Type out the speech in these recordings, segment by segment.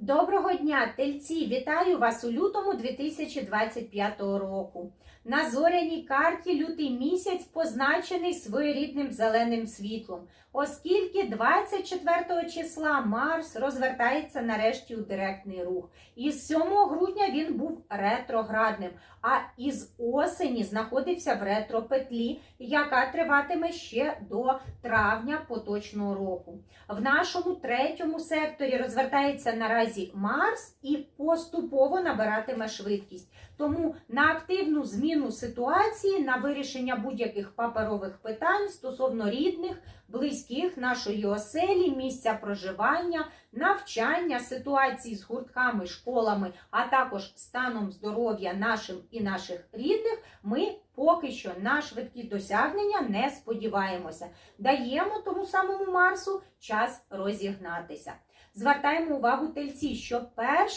Доброго дня, тельці! Вітаю вас у лютому 2025 року. На зоряній карті лютий місяць позначений своєрідним зеленим світлом, оскільки 24 числа Марс розвертається нарешті у директний рух. І з 7 грудня він був ретроградним, а із осені знаходився в ретропетлі, яка триватиме ще до травня поточного року. В нашому третьому секторі розвертається наразі Марс і поступово набиратиме швидкість. Тому на активну зміну ситуації, на вирішення будь-яких паперових питань стосовно рідних, близьких нашої оселі, місця проживання, навчання, ситуації з гуртками, школами, а також станом здоров'я нашим і наших рідних, ми поки що на швидкі досягнення не сподіваємося. Даємо тому самому Марсу час розігнатися. Звертаємо увагу тельці, що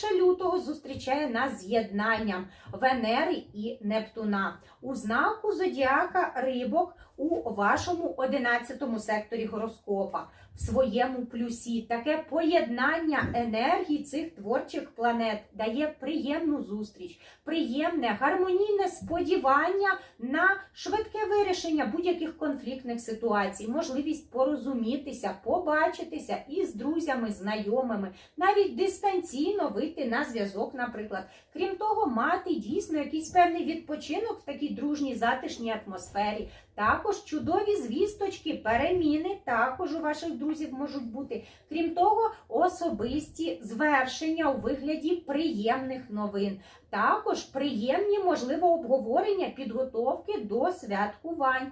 1 лютого зустрічає нас з'єднанням Венери і Нептуна у знаку зодіака рибок у вашому 11 секторі гороскопа. В своєму плюсі таке поєднання енергій цих творчих планет дає приємну зустріч, приємне гармонійне сподівання на швидке вирішення будь-яких конфліктних ситуацій, можливість порозумітися, побачитися із друзями, знайомими, навіть дистанційно вийти на зв'язок, наприклад. Крім того, мати дійсно якийсь певний відпочинок в такій дружній затишній атмосфері. Також чудові звісточки, переміни також у ваших друзів можуть бути. Крім того, особисті звершення у вигляді приємних новин. Також приємні, можливо, обговорення підготовки до святкувань.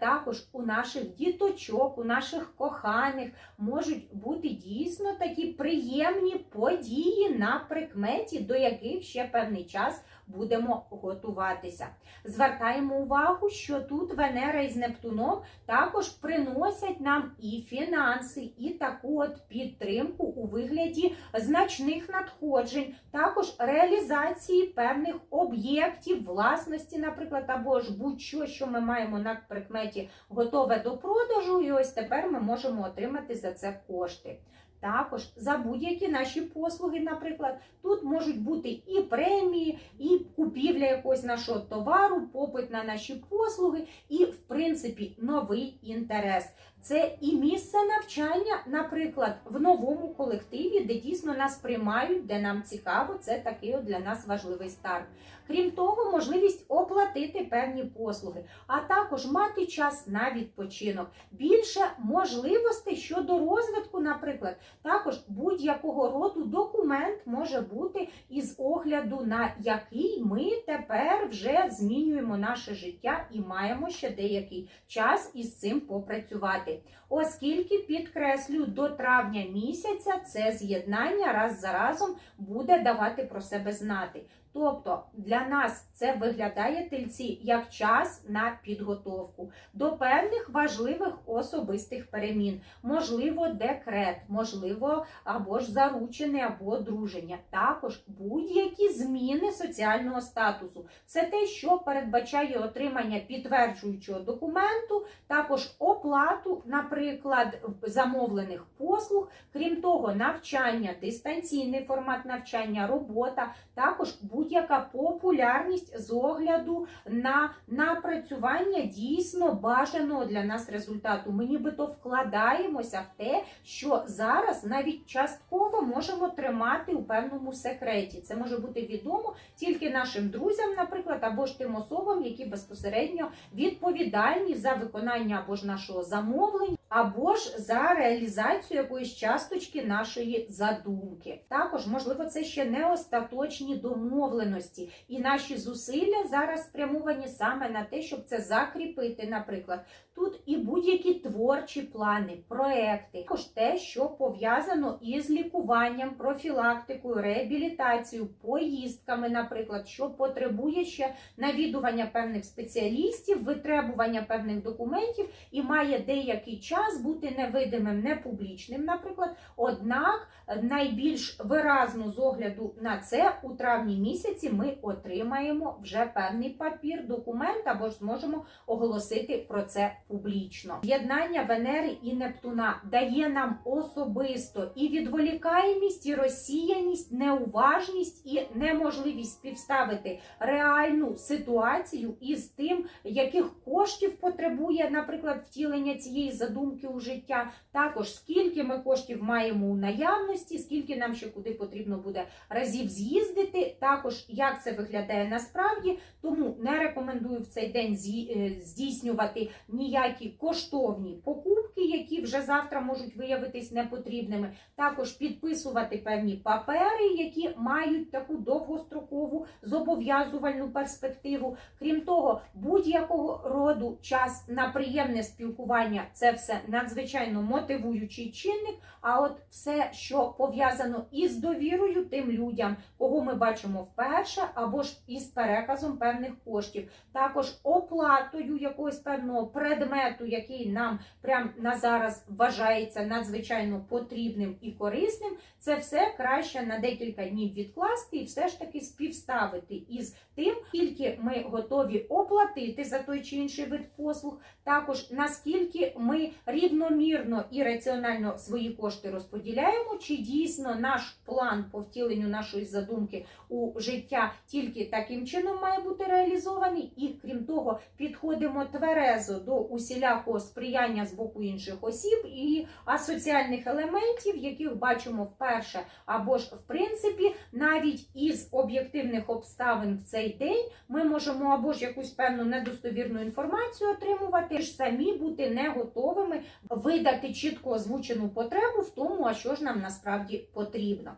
Також у наших діточок, у наших коханих можуть бути дійсно такі приємні події на прикметі, до яких ще певний час будемо готуватися. Звертаємо увагу, що тут Венера із Нептуном також приносять нам і фінанси, і таку от підтримку у вигляді значних надходжень, також реалізації певних об'єктів власності, наприклад, або ж будь-що, що ми маємо на прикметі готове до продажу, і ось тепер ми можемо отримати за це кошти. Також за будь-які наші послуги, наприклад, тут можуть бути і премії, і купівля якогось нашого товару, попит на наші послуги, і, в принципі, новий інтерес. Це і місце навчання, наприклад, в новому колективі, де дійсно нас приймають, де нам цікаво, це такий для нас важливий старт. Крім того, можливість оплатити певні послуги, а також мати час на відпочинок, більше можливостей щодо розвитку, наприклад, також будь-якого роду документ може бути із огляду, на який ми тепер вже змінюємо наше життя і маємо ще деякий час із цим попрацювати. Оскільки підкреслю, до травня місяця це з'єднання раз за разом буде давати про себе знати. Тобто для нас це виглядає тельці як час на підготовку до певних важливих особистих перемін, можливо, декрет, можливо, або ж заручене, або одруження. Також будь-які зміни соціального статусу. Це те, що передбачає отримання підтверджуючого документу, також оплату, наприклад, замовлених послуг, крім того, навчання, дистанційний формат навчання, робота, також будь-яка популярність з огляду на напрацювання дійсно бажаного для нас результату. Ми нібито вкладаємося в те, що зараз навіть частково можемо тримати у певному секреті. Це може бути відомо тільки нашим друзям, наприклад, або ж тим особам, які безпосередньо відповідальні за виконання або ж нашого замовлення, або ж за реалізацію якоїсь часточки нашої задумки. Також, можливо, це ще не остаточні домовленості, і наші зусилля зараз спрямовані саме на те, щоб це закріпити, наприклад. Тут і будь-які творчі плани, проекти, також те, що пов'язано із лікуванням, профілактикою, реабілітацією, поїздками, наприклад, що потребує ще навідування певних спеціалістів, витребування певних документів і має деякий час час бути невидимим, непублічним, наприклад. Однак найбільш виразно з огляду на це у травні місяці ми отримаємо вже певний папір, документ або ж зможемо оголосити про це публічно. Єднання Венери і Нептуна дає нам особисто і відволікаємість, і розсіяність, неуважність і неможливість співставити реальну ситуацію із тим, яких коштів потребує, наприклад, втілення цієї задумки у життя. Також скільки ми коштів маємо у наявності, скільки нам ще куди потрібно буде разів з'їздити. Також як це виглядає насправді, тому не рекомендую в цей день е, здійснювати ніякі коштовні покупки, які вже завтра можуть виявитись непотрібними. Також підписувати певні папери, які мають таку довгострокову зобов'язувальну перспективу. Крім того, будь-якого роду час на приємне спілкування це все надзвичайно мотивуючий чинник. А от все, що пов'язано із довірою тим людям, кого ми бачимо вперше, або ж із переказом певних коштів, також оплатою якогось певного предмету, який нам прямо на зараз вважається надзвичайно потрібним і корисним, це все краще на декілька днів відкласти і все ж таки співставити із тим, скільки ми готові оплатити за той чи інший вид послуг, також наскільки ми рівномірно і раціонально свої кошти розподіляємо, чи дійсно наш план по втіленню нашої задумки у життя тільки таким чином має бути реалізований, і крім того, підходимо тверезо до усілякого сприяння з боку інших осіб і асоціальних елементів, яких бачимо вперше, або ж в принципі, навіть із об'єктивних обставин в цей день ми можемо або ж якусь певну недостовірну інформацію отримувати, ж самі бути не готовими видати чітко озвучену потребу в тому, а що ж нам насправді потрібно.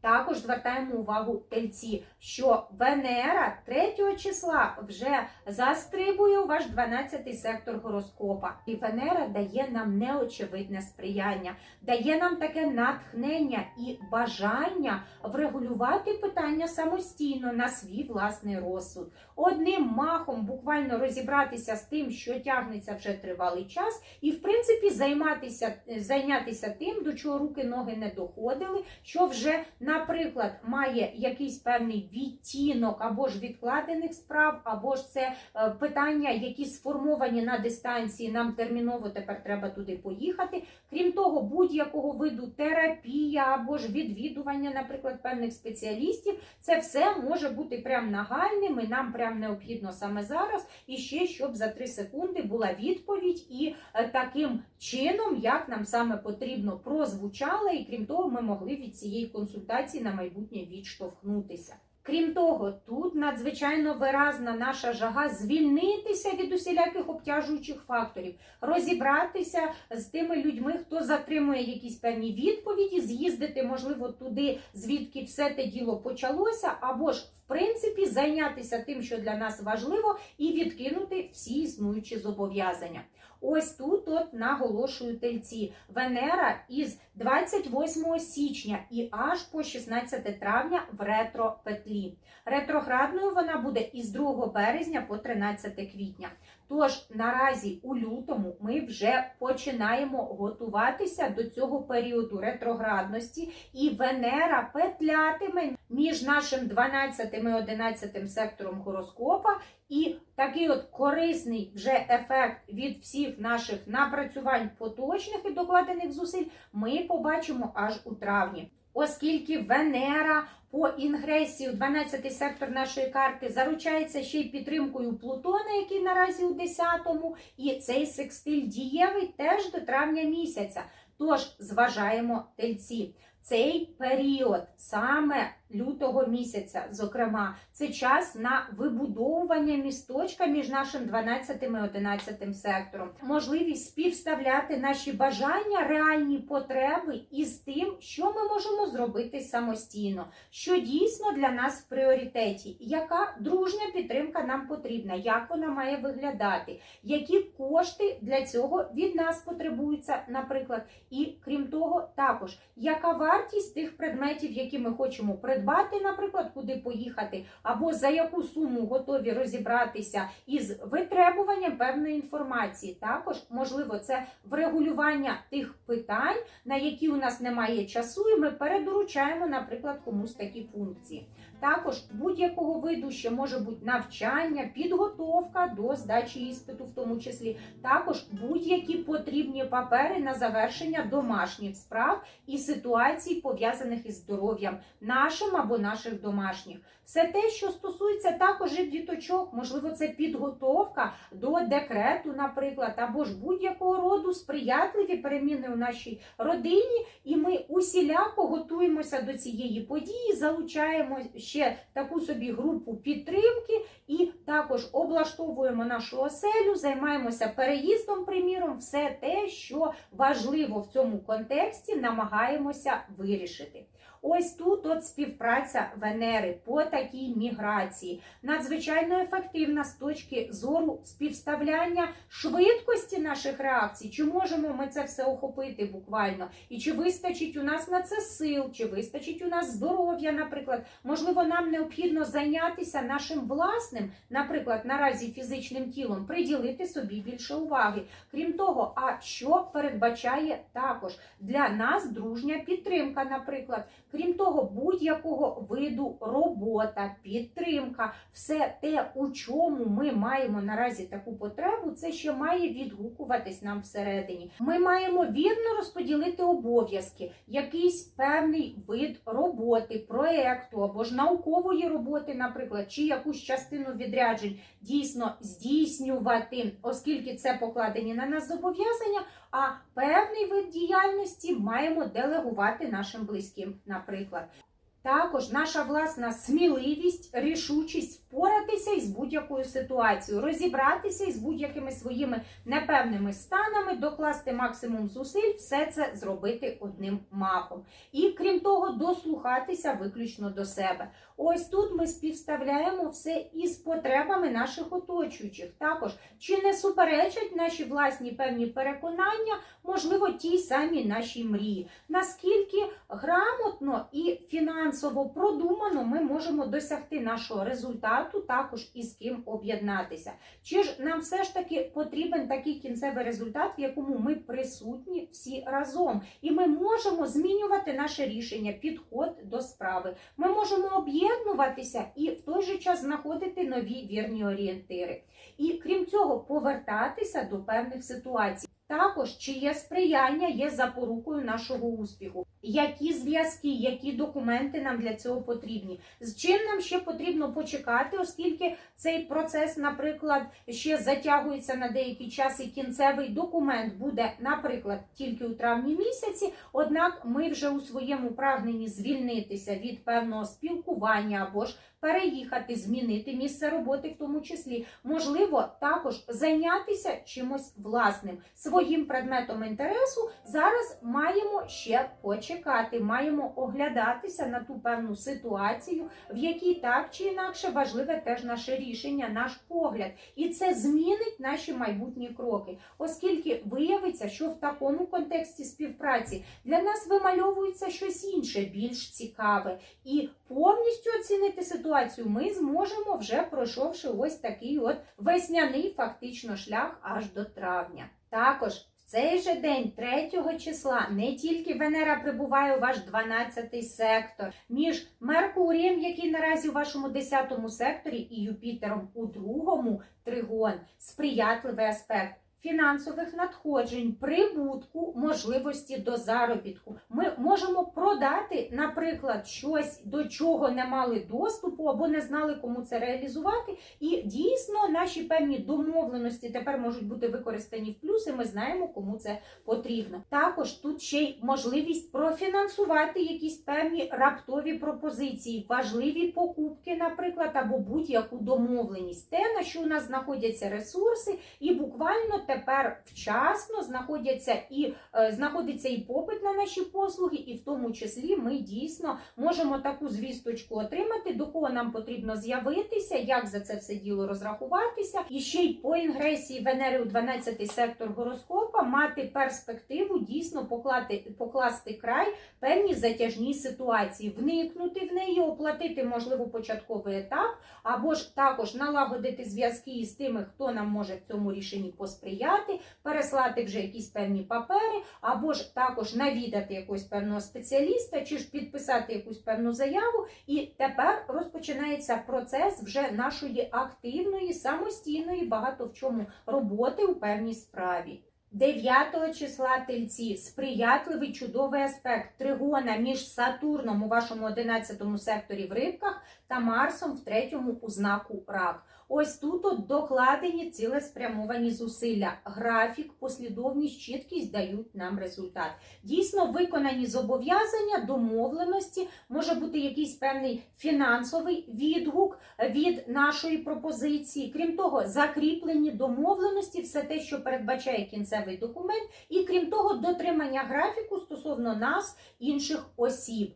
Також звертаємо увагу тельці, що Венера 3 числа вже застрибує у ваш 12-й сектор гороскопа. І Венера дає нам неочевидне сприяння, дає нам таке натхнення і бажання врегулювати питання самостійно на свій власний розсуд. Одним махом буквально розібратися з тим, що тягнеться вже тривалий час, і в принципі займатися зайнятися тим, до чого руки ноги не доходили, що вже, наприклад, має якийсь певний відтінок або ж відкладених справ, або ж це е, питання, які сформовані на дистанції. Нам терміново тепер треба туди поїхати. Крім того, будь-якого виду терапія або ж відвідування, наприклад, певних спеціалістів, це все може бути прям нагальним і нам прям необхідно саме зараз. І ще щоб за 3 секунди була відповідь, і е, таким чином, як нам саме потрібно, прозвучала, і крім того, ми могли від цієї консультації на майбутнє відштовхнутися. Крім того, тут надзвичайно виразна наша жага звільнитися від усіляких обтяжуючих факторів, розібратися з тими людьми, хто затримує якісь певні відповіді, з'їздити, можливо, туди, звідки все те діло почалося, або ж в принципі зайнятися тим, що для нас важливо, і відкинути всі існуючі зобов'язання. Ось тут от наголошую тельці. Венера із 28 січня і аж по 16 травня в ретро-петлі. Ретроградною вона буде із 2 березня по 13 квітня. Тож наразі у лютому ми вже починаємо готуватися до цього періоду ретроградності, і Венера петлятиме між нашим 12 і 11 сектором гороскопа. І такий от корисний вже ефект від всіх наших напрацювань поточних і докладених зусиль ми побачимо аж у травні. Оскільки Венера по інгресії у 12 сектор нашої карти заручається ще й підтримкою Плутона, який наразі у 10-му, і цей секстиль дієвий теж до травня місяця. Тож зважаємо тельці. Цей період, саме лютого місяця, зокрема, це час на вибудовування місточка між нашим 12 і 11 сектором, можливість співставляти наші бажання, реальні потреби із тим, що ми можемо зробити самостійно, що дійсно для нас в пріоритеті, яка дружня підтримка нам потрібна, як вона має виглядати, які кошти для цього від нас потребуються, наприклад, і крім того, також яка вартість тих предметів, які ми хочемо придбати, придбати, наприклад, куди поїхати, або за яку суму готові розібратися із витребуванням певної інформації. Також можливо це врегулювання тих питань, на які у нас немає часу, і ми передоручаємо, наприклад, комусь такі функції. Також будь-якого виду ще може бути навчання, підготовка до здачі іспиту, в тому числі, також будь-які потрібні папери на завершення домашніх справ і ситуацій, пов'язаних із здоров'ям нашим або наших домашніх. Все те, що стосується також і діточок, можливо, це підготовка до декрету, наприклад, або ж будь-якого роду сприятливі переміни у нашій родині, і ми усіляко готуємося до цієї події, залучаємо ще таку собі групу підтримки і також облаштовуємо нашу оселю, займаємося переїздом, приміром, все те, що важливо в цьому контексті, намагаємося вирішити. Ось тут от співпраця Венери по такій міграції надзвичайно ефективна з точки зору співставляння швидкості наших реакцій. Чи можемо ми це все охопити буквально? І чи вистачить у нас на це сил, чи вистачить у нас здоров'я, наприклад? Можливо, нам необхідно зайнятися нашим власним, наприклад, наразі фізичним тілом, приділити собі більше уваги. Крім того, а що передбачає також для нас дружня підтримка, наприклад. Крім того, будь-якого виду робота, підтримка, все те, у чому ми маємо наразі таку потребу, це ще має відгукуватись нам всередині. Ми маємо вірно розподілити обов'язки, якийсь певний вид роботи, проекту або ж наукової роботи, наприклад, чи якусь частину відряджень дійсно здійснювати, оскільки це покладені на нас зобов'язання. А певний вид діяльності маємо делегувати нашим близьким, наприклад. Також наша власна сміливість, рішучість впоратися із будь-якою ситуацією, розібратися із будь-якими своїми непевними станами, докласти максимум зусиль, все це зробити одним махом. І крім того, дослухатися виключно до себе. Ось тут ми співставляємо все із потребами наших оточуючих. Також чи не суперечать наші власні певні переконання, можливо, тій самій нашій мрії. Наскільки грамотно і фінансово продумано ми можемо досягти нашого результату, також і з ким об'єднатися. Чи ж нам все ж таки потрібен такий кінцевий результат, в якому ми присутні всі разом, і ми можемо змінювати наше рішення, підход до справи. Ми можемо об'єднуватися і в той же час знаходити нові вірні орієнтири. І крім цього, повертатися до певних ситуацій. Також чиє сприяння є запорукою нашого успіху. Які зв'язки, які документи нам для цього потрібні? З чим нам ще потрібно почекати, оскільки цей процес, наприклад, ще затягується на деякий час, і кінцевий документ буде, наприклад, тільки у травні місяці. Однак ми вже у своєму прагненні звільнитися від певного спілкування або ж переїхати, змінити місце роботи, в тому числі, можливо, також зайнятися чимось власним своїм предметом інтересу. Зараз маємо ще почекати, маємо оглядатися на ту певну ситуацію, в якій так чи інакше важливе теж наше рішення, наш погляд, і це змінить наші майбутні кроки, оскільки виявиться, що в такому контексті співпраці для нас вимальовується щось інше, більш цікаве, і повністю оцінити ситуацію ми зможемо вже пройшовши ось такий от весняний фактично шлях аж до травня. Також в цей же день, 3 числа, не тільки Венера прибуває у ваш 12 сектор, між Меркурієм, який наразі у вашому 10 секторі, і Юпітером у другому тригон, сприятливий аспект. Фінансових надходжень, прибутку, можливості до заробітку. Ми можемо продати, наприклад, щось, до чого не мали доступу або не знали, кому це реалізувати. І дійсно наші певні домовленості тепер можуть бути використані в плюс, і ми знаємо, кому це потрібно. Також тут ще й можливість профінансувати якісь певні раптові пропозиції, важливі покупки, наприклад, або будь-яку домовленість, те, на що у нас знаходяться ресурси, і буквально тепер вчасно знаходяться і е, знаходиться і попит на наші послуги, і в тому числі ми дійсно можемо таку звісточку отримати, до кого нам потрібно з'явитися, як за це все діло розрахуватися, і ще й по інгресії Венери у 12 сектор гороскопа мати перспективу дійсно поклати, покласти край певній затяжній ситуації, вникнути в неї, оплатити можливо початковий етап, або ж також налагодити зв'язки із тими, хто нам може в цьому рішенні посприяти, переслати вже якісь певні папери, або ж також навідати якогось певного спеціаліста, чи ж підписати якусь певну заяву. І тепер розпочинається процес вже нашої активної, самостійної, багато в чому роботи у певній справі. 9 числа тельці сприятливий чудовий аспект тригона між Сатурном у вашому 11 секторі в рибках та Марсом в третьому у знаку рак. Ось тут от докладені цілеспрямовані зусилля. Графік, послідовність, чіткість дають нам результат. Дійсно, виконані зобов'язання, домовленості, може бути якийсь певний фінансовий відгук від нашої пропозиції. Крім того, закріплені домовленості, все те, що передбачає кінцевий документ, і крім того, дотримання графіку стосовно нас, інших осіб.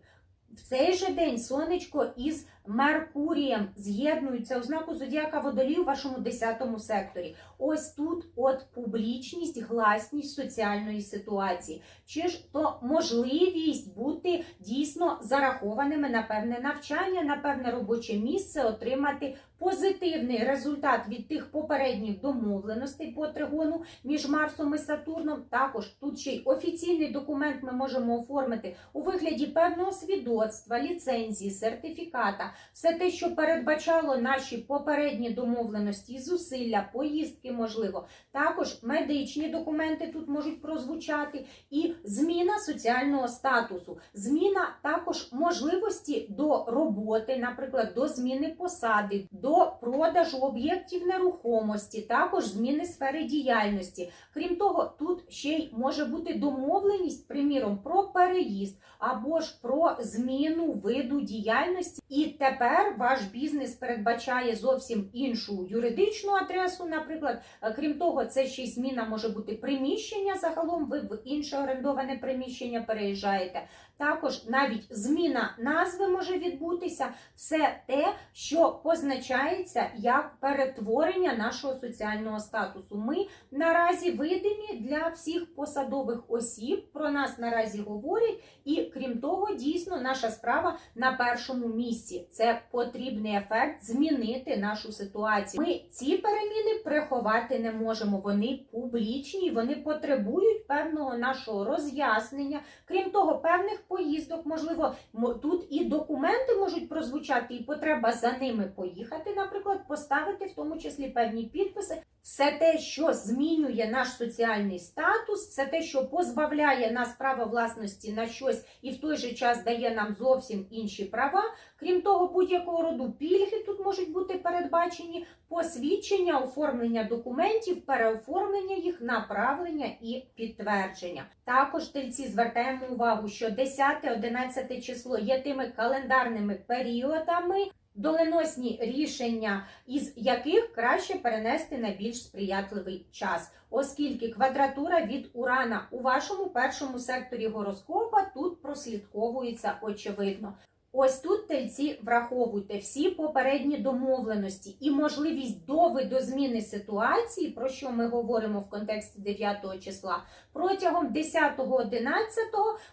В цей же день сонечко із Меркурієм з'єднуються у знаку зодіака водолій у вашому 10 секторі. Ось тут от публічність, гласність соціальної ситуації. Чи ж то можливість бути дійсно зарахованими на певне навчання, на певне робоче місце, отримати позитивний результат від тих попередніх домовленостей по тригону між Марсом і Сатурном. Також тут ще й офіційний документ ми можемо оформити у вигляді певного свідоцтва, ліцензії, сертифіката, все те, що передбачало наші попередні домовленості, зусилля, поїздки, можливо. Також медичні документи тут можуть прозвучати, і зміна соціального статусу, зміна також можливості до роботи, наприклад, до зміни посади, до продажу об'єктів нерухомості, також зміни сфери діяльності. Крім того, тут ще й може бути домовленість, приміром, про переїзд або ж про зміну виду діяльності. І тепер ваш бізнес передбачає зовсім іншу юридичну адресу, наприклад. Е, Крім того, це ще й зміна може бути приміщення. Загалом ви в інше орендоване приміщення переїжджаєте. Також навіть зміна назви може відбутися. Все те, що позначається як перетворення нашого соціального статусу. Ми наразі видимі для всіх посадових осіб. Про нас наразі говорять, і крім того, дійсно наша справа на першому місці. Це потрібний ефект змінити нашу ситуацію. Ми ці переміни приховати не можемо. Вони публічні, вони потребують певного нашого роз'яснення. Крім того, певних поїздок, можливо, мо- тут і документи можуть прозвучати, і потреба за ними поїхати, наприклад, поставити в тому числі певні підписи. Все те, що змінює наш соціальний статус, все те, що позбавляє нас права власності на щось і в той же час дає нам зовсім інші права. Крім того, будь-якого роду пільги тут можуть бути передбачені посвідчення, оформлення документів, переоформлення їх, направлення і підтвердження. Також тельці звертаємо увагу, що 10-11 число є тими календарними періодами. Доленосні рішення, із яких краще перенести на більш сприятливий час, оскільки квадратура від Урана у вашому першому секторі гороскопа тут прослідковується очевидно. Ось тут тельці враховуйте всі попередні домовленості і можливість до видозміни ситуації, про що ми говоримо в контексті 9 числа, протягом 10-11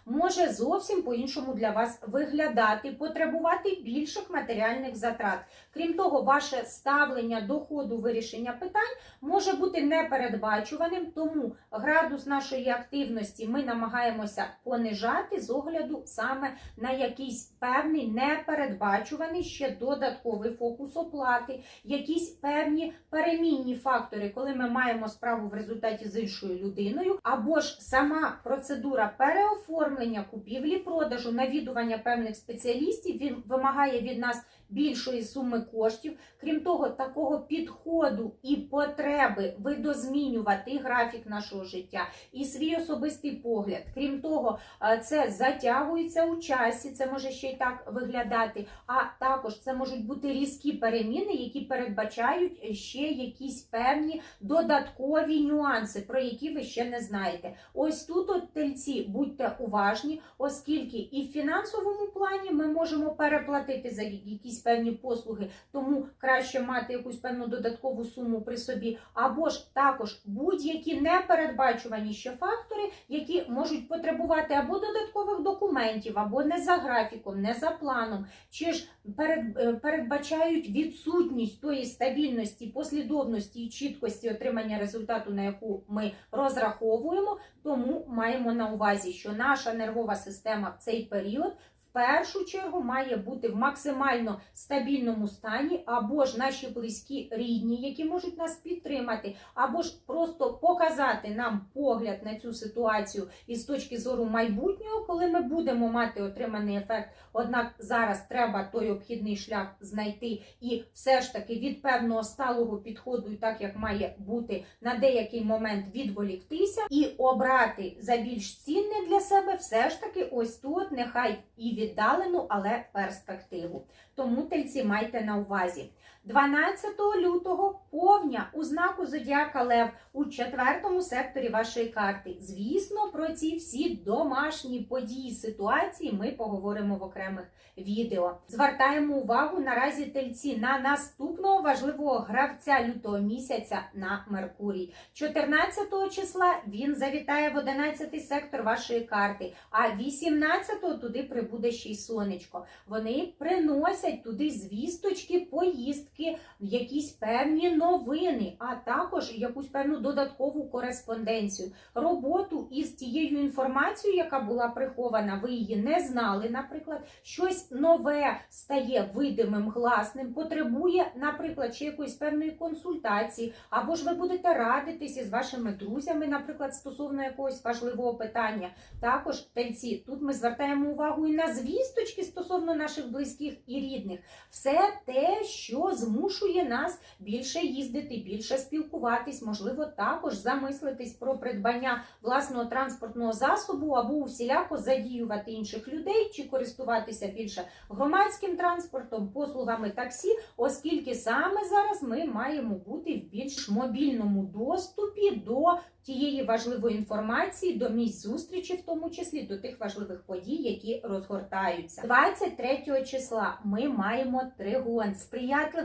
може зовсім по-іншому для вас виглядати, потребувати більших матеріальних затрат. Крім того, ваше ставлення до ходу вирішення питань може бути непередбачуваним, тому градус нашої активності ми намагаємося понижати з огляду саме на якийсь певний непередбачуваний ще додатковий фокус оплати, якісь певні перемінні фактори, коли ми маємо справу в результаті з іншою людиною, або ж сама процедура переоформлення купівлі, продажу, навідування певних спеціалістів, він вимагає від нас більшої суми коштів. Крім того, такого підходу і потреби видозмінювати графік нашого життя і свій особистий погляд. Крім того, е, це затягується у часі, це може ще й так виглядати. А також це можуть бути різкі переміни, які передбачають ще якісь певні додаткові нюанси, про які ви ще не знаєте. Ось тут, от тельці, будьте уважні, оскільки і в фінансовому плані ми можемо переплатити за якісь певні послуги, тому краще мати якусь певну додаткову суму при собі, або ж також будь-які непередбачувані ще фактори, які можуть потребувати або додаткових документів, або не за графіком, не за планом, чи ж е, передбачають відсутність тої стабільності, послідовності і чіткості отримання результату, на яку ми розраховуємо. Тому маємо на увазі, що наша нервова система в цей період. Першу чергу має бути в максимально стабільному стані, або ж наші близькі рідні, які можуть нас підтримати, або ж просто показати нам погляд на цю ситуацію із точки зору майбутнього, коли ми будемо мати отриманий ефект. Однак зараз треба той обхідний шлях знайти і все ж таки від певного сталого підходу, і так як має бути на деякий момент відволіктися і обрати за більш цінне для себе все ж таки ось тут, нехай і віддалену, але перспективу. Тому тельці майте на увазі. 12 лютого повня у знаку Зодіака Лев у четвертому секторі вашої карти. Звісно, про ці всі домашні події ситуації ми поговоримо в окремих відео. Звертаємо увагу наразі тельці на наступного важливого гравця лютого місяця на Меркурій. 14 числа він завітає в 11 сектор вашої карти, а 18-го туди прибуде ще й сонечко. Вони приносять туди звісточки, поїздки, якісь певні новини, а також якусь певну додаткову кореспонденцію. Роботу із тією інформацією, яка була прихована, ви її не знали, наприклад, щось нове стає видимим, гласним, потребує, наприклад, чи якоїсь певної консультації, або ж ви будете радитися з вашими друзями, наприклад, стосовно якогось важливого питання. Також тельці, тут ми звертаємо увагу і на звісточки стосовно наших близьких і рідних. Все те, що змушує нас більше їздити, більше спілкуватись, можливо, також замислитись про придбання власного транспортного засобу або усіляко задіювати інших людей чи користуватися більше громадським транспортом, послугами таксі, оскільки саме зараз ми маємо бути в більш мобільному доступі до тієї важливої інформації, до місць зустрічі, в тому числі до тих важливих подій, які розгортаються. 23 числа ми маємо тригон,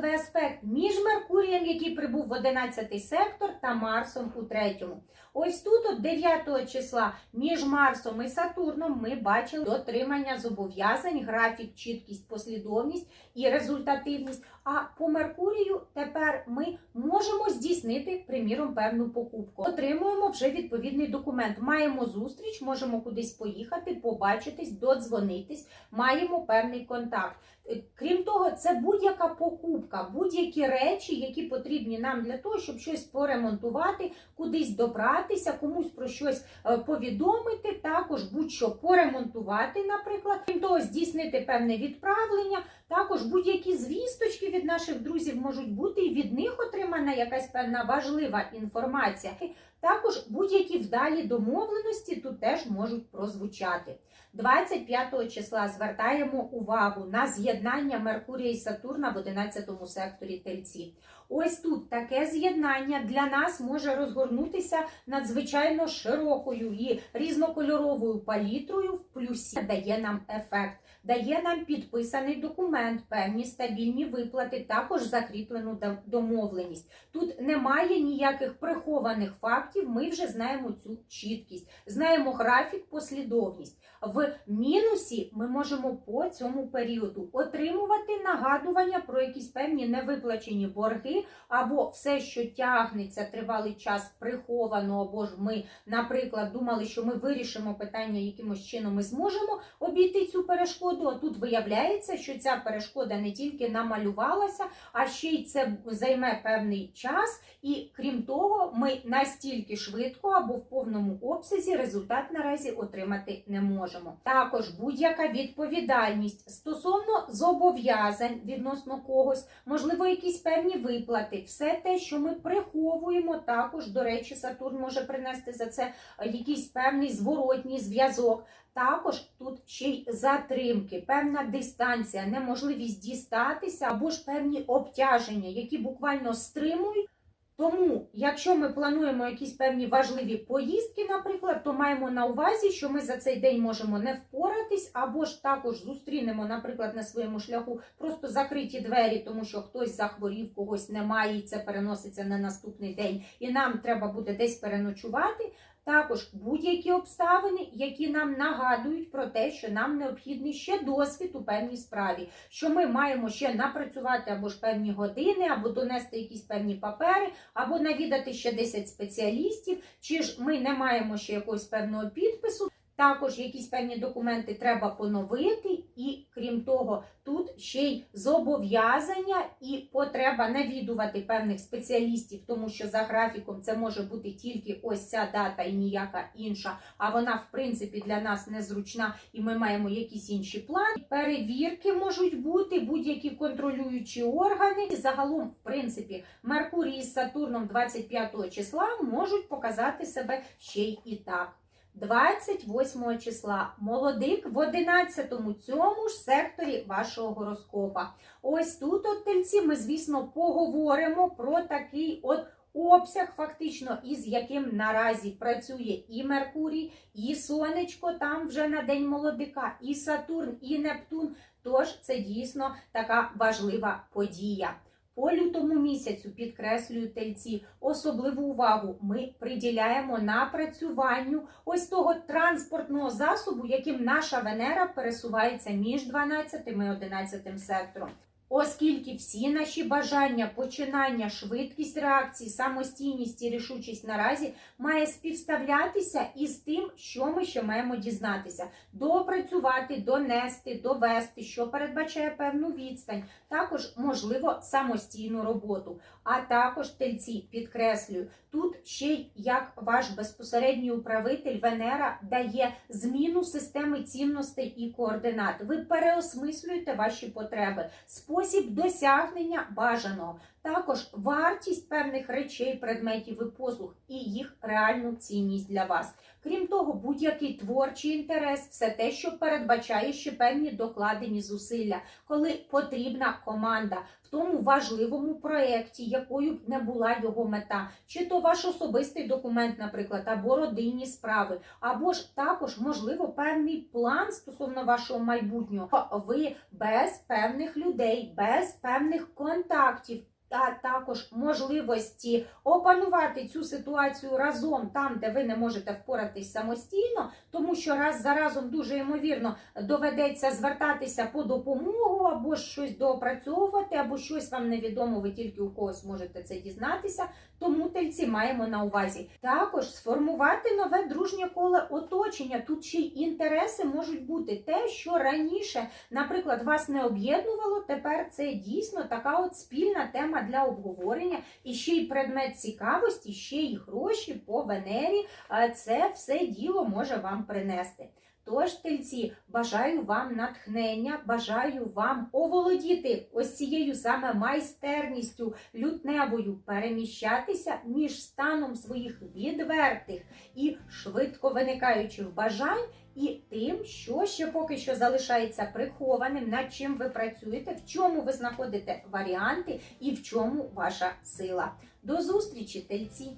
сприятливий аспект між Меркурієм, який прибув в 11 сектор, та Марсом у 3. Ось тут, от 9 числа, між Марсом і Сатурном, ми бачили дотримання зобов'язань, графік, чіткість, послідовність і результативність. А по Меркурію тепер ми можемо здійснити, приміром, певну покупку. Отримуємо вже відповідний документ. Маємо зустріч, можемо кудись поїхати, побачитись, додзвонитись, маємо певний контакт. Е, Крім того, це будь-яка покупка, будь-які речі, які потрібні нам для того, щоб щось поремонтувати, кудись добратися, комусь про щось е, повідомити, також будь-що поремонтувати, наприклад, крім того, здійснити певне відправлення. Також будь-які звісточки від наших друзів можуть бути, і від них отримана якась певна важлива інформація. Також будь-які вдалі домовленості тут теж можуть прозвучати. 25 числа звертаємо увагу на з'єднання Меркурія і Сатурна в 11 секторі Тельці. Ось тут таке з'єднання для нас може розгорнутися надзвичайно широкою і різнокольоровою палітрою в плюсі дає нам ефект, дає нам підписаний документ, певні стабільні виплати, також закріплену домовленість. Тут немає ніяких прихованих фактів. Ми вже знаємо цю чіткість, знаємо графік, послідовність. В мінусі ми можемо по цьому періоду отримувати нагадування про якісь певні невиплачені борги, або все, що тягнеться тривалий час приховано, або ж ми, наприклад, думали, що ми вирішимо питання якимось чином, ми зможемо обійти цю перешкоду. Перешкоду. Тут виявляється, що ця перешкода не тільки намалювалася, а ще й це займе певний час. І крім того, ми настільки швидко або в повному обсязі результат наразі отримати не можемо. Також будь-яка відповідальність стосовно зобов'язань відносно когось, можливо, якісь певні виплати, все те, що ми приховуємо, також до речі, Сатурн може принести за це якийсь певний зворотній зв'язок. Також тут ще й затримки, певна дистанція, неможливість дістатися або ж певні обтяження, які буквально стримують. Тому, якщо ми плануємо якісь певні важливі поїздки, наприклад, то маємо на увазі, що ми за цей день можемо не впоратись, або ж також зустрінемо, наприклад, на своєму шляху просто закриті двері, тому що хтось захворів, когось немає, і це переноситься на наступний день, і нам треба буде десь переночувати. Також будь-які обставини, які нам нагадують про те, що нам необхідний ще досвід у певній справі, що ми маємо ще напрацювати або ж певні години, або донести якісь певні папери, або навідати ще 10 спеціалістів, чи ж ми не маємо ще якогось певного підпису. Також якісь певні документи треба поновити, і крім того, тут ще й зобов'язання і потреба навідувати певних спеціалістів, тому що за графіком це може бути тільки ось ця дата і ніяка інша, а вона в принципі для нас незручна, і ми маємо якісь інші плани. Перевірки можуть бути будь-які контролюючі органи. І загалом, в принципі, Меркурій з Сатурном 25 числа можуть показати себе ще й і так. 28 числа молодик в 11-му цьому ж секторі вашого гороскопа. Ось тут, от тельці, ми, звісно, поговоримо про такий от обсяг, фактично, із яким наразі працює і Меркурій, і Сонечко, там вже на день молодика, і Сатурн, і Нептун. Тож це дійсно така важлива подія. По лютому місяцю підкреслюю тельці, особливу увагу ми приділяємо напрацюванню ось того транспортного засобу, яким наша Венера пересувається між 12 і 11 сектором. Оскільки всі наші бажання, починання, швидкість реакції, самостійність і рішучість наразі має співставлятися із тим, що ми ще маємо дізнатися, допрацювати, донести, довести, що передбачає певну відстань, також можливо самостійну роботу. А також тельці підкреслюю, тут ще й як ваш безпосередній управитель Венера дає зміну системи цінностей і координат. Ви переосмислюєте ваші потреби, спосіб досягнення бажаного, також вартість певних речей, предметів і послуг і їх реальну цінність для вас. Крім того, будь-який творчий інтерес, все те, що передбачає ще певні докладені зусилля, коли потрібна команда в тому важливому проєкті, якою б не була його мета, чи то ваш особистий документ, наприклад, або родинні справи, або ж також, можливо, певний план стосовно вашого майбутнього. Ви без певних людей, без певних контактів та також можливості опанувати цю ситуацію разом там, де ви не можете впоратись самостійно, тому що раз за разом дуже ймовірно доведеться звертатися по допомогу, або щось доопрацьовувати, або щось вам невідомо, ви тільки у когось можете це дізнатися. Тому тельці маємо на увазі. Також сформувати нове дружнє коле оточення. Тут ще й інтереси можуть бути те, що раніше, наприклад, вас не об'єднувало. Тепер це дійсно така от спільна тема для обговорення, і ще й предмет цікавості, ще й гроші по Венері. а Це все діло може вам принести. Тож, тельці, бажаю вам натхнення, бажаю вам оволодіти ось цією саме майстерністю лютневою, переміщатися між станом своїх відвертих і швидко виникаючих бажань і тим, що ще поки що залишається прихованим, над чим ви працюєте, в чому ви знаходите варіанти і в чому ваша сила. До зустрічі, тельці!